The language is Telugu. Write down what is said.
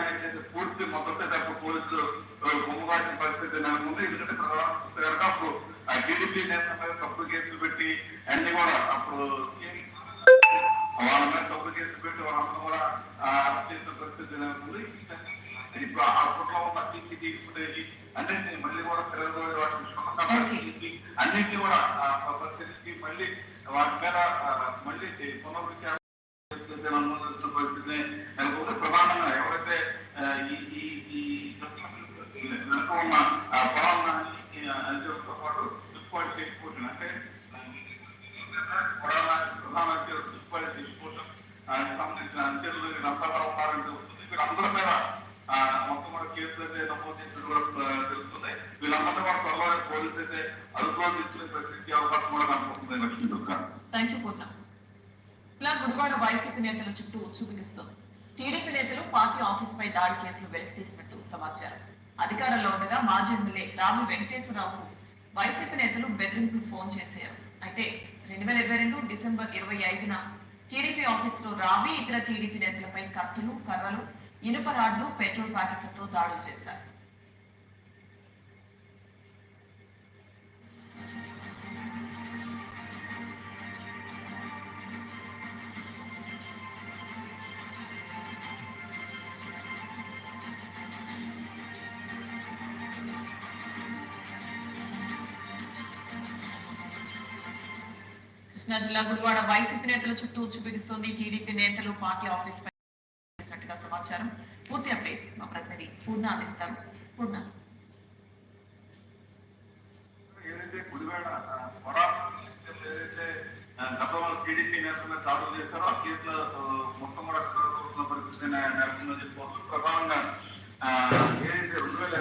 అయితే పూర్తి మొదటి తప్ప పోలీసులు గుమ్మగాసిన పరిస్థితి నెలకొంది ఎందుకంటే ప్రధాన అప్పుడు టీడీపీ నేతల మీద తప్పుడు కేసులు పెట్టి అన్ని కూడా అప్పుడు వాళ్ళ మీద తప్పుడు కేసులు పెట్టి వాళ్ళంతా కూడా అరెస్ట్ చేసిన పరిస్థితి నెలకొంది ఇప్పుడు అప్పట్లో ఉన్న సీసీటీవీ ఫుటేజ్ అన్నింటినీ మళ్ళీ కూడా క్షుణ్ణంగా పరిశీలించి అన్నింటినీ కూడా పరిశీలించి మళ్ళీ వాటి మీద మళ్ళీ పునర్విచారణ అంటే దానికి సంబంధించిన అంచెలు మీద మొత్తం కూడా కేసులు అయితే నమోదు చేసినట్టు కూడా తెలుస్తుంది వీళ్ళందరినీ కూడా త్వరలో పోలీసు అయితే అవకాశం కూడా కనపడుతుంది లక్ష్మీ దుర్గా థ్యాంక్ యూ పూర్ణ ఇలా గుడివాడ వైసీపీ నేతల చుట్టూ చూపిస్తుంది టీడీపీ నేతలు పార్టీ ఆఫీస్ పై దాడి కేసులు వెలికి తీసినట్టు సమాచారం. అధికారంలో ఉండగా మాజీ ఎమ్మెల్యే రాము వెంకటేశ్వరరావుకు వైసీపీ నేతలు బెదిరింపులు ఫోన్ చేశారు. అయితే రెండు వేల ఇరవై రెండు డిసెంబర్ ఇరవై ఐదున టీడీపీ ఆఫీస్లో రావి ఇతర టీడీపీ నేతలపై కత్తులు కర్రలు ఇనుప రాడ్లు పెట్రోల్ ప్యాకెట్లతో దాడులు చేశారు. కృష్ణా జిల్లా గుడివాడ వైసీపీ నేతల చుట్టూ చూపిస్తుంది టీడీపీ నేతలు పార్టీ ఆఫీస్ సమాచారం. పూర్తి అప్డేట్స్ మా ప్రతినిధి పూర్ణ అందిస్తారు. పూర్ణ. ఏదైతే గుడివాడ ఏదైతే టీడీపీ నేతలు దాడులు చేస్తారో ఆ కేసులో మొత్తం కూడా పరిస్థితి ఏదైతే రెండు వేల